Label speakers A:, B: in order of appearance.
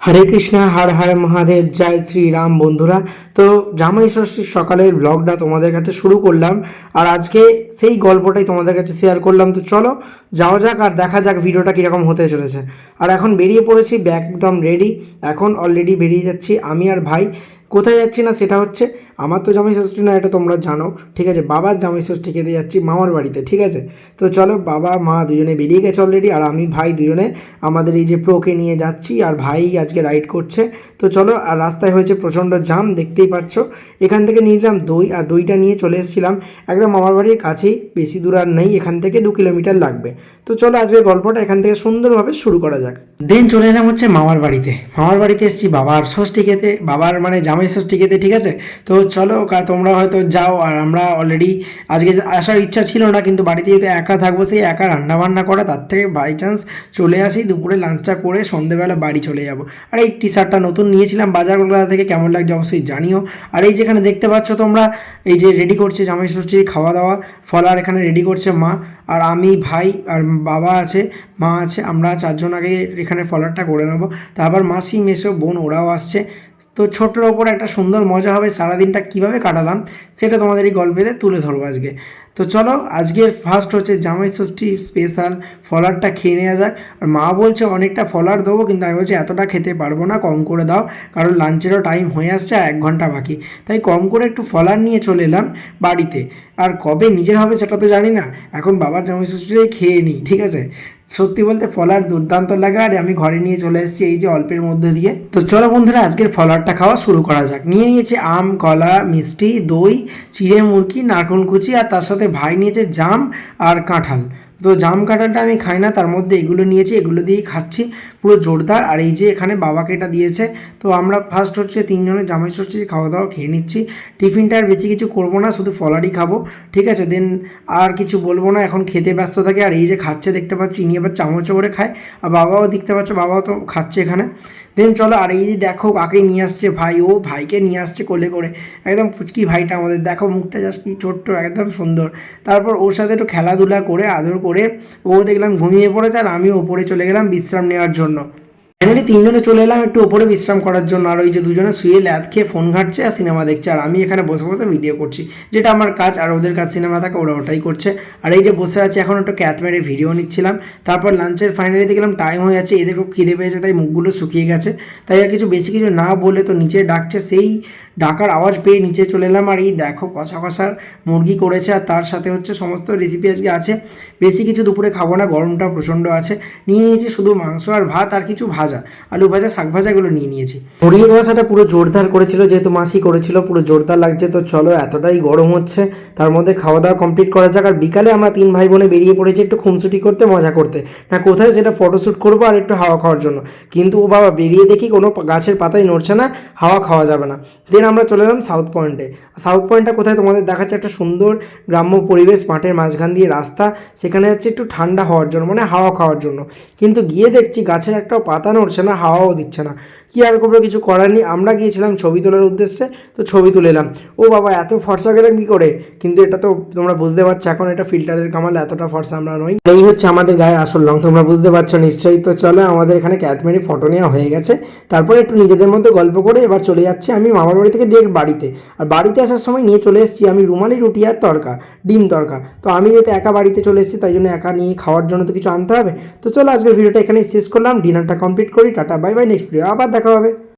A: হরে কৃষ্ণা, হর হর মহাদেব, জয় শ্রীরাম বন্ধুরা। তো জামাই ষষ্ঠীর সকালের ব্লগটা তোমাদের কাছে শুরু করলাম, আর আজকে সেই গল্পটাই তোমাদের কাছে শেয়ার করলাম। তো চলো, যাওয়া যাক আর দেখা যাক ভিডিওটা কীরকম হতে চলেছে। আর এখন বেরিয়ে পড়েছি ব্যাগ একদম রেডি এখন অলরেডি বেরিয়ে যাচ্ছি আমি আর ভাই। কোথায় যাচ্ছি না সেটা হচ্ছে আমার তো জামাই ষষ্ঠী না, এটা তোমরা জানো। ঠিক আছে, বাবার জামাই ষষ্ঠী খেতে যাচ্ছি মামার বাড়িতে, ঠিক আছে? তো চলো, বাবা, মা দুজনে বেরিয়ে গেছে অলরেডি আর আমি, ভাই দুজনে আমাদের এই যে প্রোকে নিয়ে যাচ্ছি, আর ভাই আজকে রাইড করছে। তো চলো, আর রাস্তায় হয়েছে প্রচণ্ড জাম দেখতেই পাচ্ছ। এখান থেকে নিলাম দই, আর দইটা নিয়ে চলে এসেছিলাম। একদম মামার বাড়ির কাছেই, বেশি দূর আর নেই, এখান থেকে দু কিলোমিটার লাগবে। তো চলো আজকের গল্পটা এখান থেকে সুন্দরভাবে শুরু করা যাক। দেন চলে এলাম হচ্ছে মামার বাড়িতে। মামার বাড়িতে এসেছি, বাবার ষষ্ঠী খেতে, বাবার মানে জামাই ষষ্ঠী খেতে, ঠিক আছে? তো চলো তোমরা হয়তো যাও, আর আমরা অলরেডি আজকে আসার ইচ্ছা ছিল না, কিন্তু বাড়িতে যেহেতু একা থাকব, সেই একা রান্নাবান্না করা, তার থেকে বাই চান্স চলে আসি, দুপুরে লাঞ্চটা করে সন্ধেবেলা বাড়ি চলে যাব। আর এই টি শার্টটা নতুন নিয়েছিলাম, বাজার কলকাতা থেকে কেমন লাগছে অবশ্যই জানিও। আর এই যেখানে দেখতে পাচ্ছ তোমরা, এই যে রেডি করছে জামাই ষষ্ঠী খাওয়া দাওয়া ফলার এখানে রেডি করছে মা, আর আমি ভাই, আর বাবা আছে, মা আছে, আমরা চারজন আগে এখানে ফলারটা করে নেব। তারপর মাসি, মেসো, বোন, ওরাও আসছে। তো ছোটোর ওপর একটা সুন্দর মজা হবে, সারাদিনটা কীভাবে কাটালাম সেটা তোমাদের এই গল্পেতে তুলে ধরবো আজকে। তো চলো, আজকের ফার্স্ট হচ্ছে জামাই ষষ্ঠী স্পেশাল ফলারটা খেয়ে নেওয়া যাক। আর মা বলছে, অনেকটা ফলার দেবো, কিন্তু আমি বলছি, এতটা খেতে পারব না, কম করে দাও। কারণ লাঞ্চেরও টাইম হয়ে আসছে আর এক ঘণ্টা বাকি। তাই কম করে একটু ফলার নিয়ে চলে এলাম বাড়িতে। আর কবে নিজের হবে সেটা তো জানি না। এখন বাবার জামাই ষষ্ঠীটাই খেয়ে নিই, ঠিক আছে? সত্যি বলতে ফলার দুর্দান্ত লাগে, আর আমি ঘরে নিয়ে চলে এসেছি এই যে অল্পের মধ্যে দিয়ে। তো চলো বন্ধুরা, আজকের ফলারটা খাওয়া শুরু করা যাক। নিয়ে নিয়েছে আম, কলা, মিষ্টি, দই, চিড়ে, মুরগি, নারকল কুচি, আর তার সাথে ভাই নিয়েছে জাম আর কাঁঠাল। তো জাম কাঁঠালটা আমি খাই না, তার মধ্যে এগুলো নিয়েছি, এগুলো দিয়েই খাচ্ছি, পুরো জোরদার। আর এই যে এখানে বাবাকে এটা দিয়েছে, তো আমরা ফার্স্ট হচ্ছে তিনজনের জামাই ষষ্ঠী খাওয়া দাওয়া খেয়ে নিচ্ছি। টিফিনটা আর বেশি কিছু করব না, শুধু ফলারই খাব, ঠিক আছে? দেন আর কিছু বলব না, এখন খেতে ব্যস্ত থাকে। আর এই যে খাচ্ছে, দেখতে পাচ্ছি, ইনি আবার চামচে করে খায়। আর বাবাও দেখতে পাচ্ছে, বাবাও তো খাচ্ছে এখানে। দেন চলো আর এই দেখো কাকে নিয়ে আসছে ভাই, ও ভাইকে নিয়ে আসছে কোলে করে। একদম ফুচকি ভাইটা আমাদের, দেখো মুখটা জাস্ট কি ছোট্ট, একদম সুন্দর। তারপর ওর সাথে একটু খেলাধুলা করে, আদর করে, ও দেখলাম ঘুমিয়ে পড়েছে আর আমি ওপরে চলে গেলাম বিশ্রাম নেওয়ার জন্য। ফাইনালি তিনজনে চলে এলাম একটু ওপরে বিশ্রাম করার জন্য। আর ওই যে দুজনে শুয়ে ল্যাদ খেয়ে ফোন ঘাটছে আর সিনেমা দেখছে। আর আমি এখানে বসে বসে ভিডিও করছি, যেটা আমার কাজ। আর ওদের কাজ সিনেমা থাকে ওরা ওটাই করছে। আর এই যে বসে আছে, এখন একটু ক্যাথ মেরে ভিডিও নিচ্ছিলাম। তারপর লাঞ্চের ফাইনালি দেখলাম টাইম হয়ে যাচ্ছে, এদের খুব খিদে পেয়েছে, তাই মুখগুলো শুকিয়ে গেছে। তাই আর কিছু বেশি কিছু না বলে তো নিচে ডাকছে। সেই ডাকার আওয়াজ পেয়ে নিচে চলে এলাম আর এই দেখো কষা কষার মুরগি করেছে আর তার সাথে হচ্ছে সমস্ত রেসিপি আজকে আছে। বেশি কিছু দুপুরে খাব না, গরমটা প্রচণ্ড আছে। নিয়ে নিয়েছি শুধু মাংস আর ভাত আর কিছু ভাজা। আলু ভাজা, শাক ভাজাগুলো নিয়ে নিয়েছি। মুরগি কষাটা পুরো জোরদার করেছিল, যেহেতু মাসি করেছিল, পুরো জোরদার লাগছে। তো চলো এতটাই গরম হচ্ছে, তার মধ্যে খাওয়া দাওয়া কমপ্লিট করা যাক। আর বিকালে আমরা তিন ভাই বোনে বেরিয়ে পড়েছি একটু খুনসুটি করতে, মজা করতে। না, কোথায় সেটা ফটোশ্যুট করব আর একটু হাওয়া খাওয়ার জন্য। কিন্তু ও বাবা, বেরিয়ে দেখি কোনো গাছের পাতাই নড়ছে না, হাওয়া খাওয়া যাবে না। দেন আমরা চলে এলাম সাউথ পয়েন্টে সাউথ পয়েন্টটা কোথায়? তোমাদের দেখাচ্ছে একটা সুন্দর গ্রাম্য পরিবেশ, মাঠের মাঝখান দিয়ে রাস্তা। সেখানে যাচ্ছে একটু ঠান্ডা হওয়ার জন্য মানে হাওয়া খাওয়ার জন্য। কিন্তু গিয়ে দেখছি গাছের একটা পাতা নড়ছে না, হাওয়াও দিচ্ছে না। কি আর করব, কিছু করার নেই। আমরা গিয়েছিলাম ছবি তোলার উদ্দেশ্যে, তো ছবি তুলে এলাম। ও বাবা, এত ফর্সা গেলাম কী করে? কিন্তু এটা তো তোমরা বুঝতে পারছ, এখন এটা ফিল্টারের কামাল, এতটা ফর্সা আমরা নই। এই হচ্ছে আমাদের গায়ের আসল রং, তোমরা বুঝতে পারছ নিশ্চয়ই। তো চলো, আমাদের এখানে ক্যাথমেরি ফটো নেওয়া হয়ে গেছে। তারপরে একটু নিজেদের মধ্যে গল্প করে এবার চলে যাচ্ছে আমি মামার বাড়ি থেকে ডিরেক্ট বাড়িতে। আর বাড়িতে আসার সময় নিয়ে চলে এসেছি আমি রুমালি, রুটি আর তরকা, ডিম তরকা। তো আমি যেহেতু একা বাড়িতে চলে এসেছি, তাই জন্য একা নিয়ে খাওয়ার জন্য তো কিছু আনতে হবে। তো চলো, আজকের ভিডিওটা এখানেই শেষ করলাম। ডিনারটা কমপ্লিট করি, tata bye bye next video আবার দেখা হবে।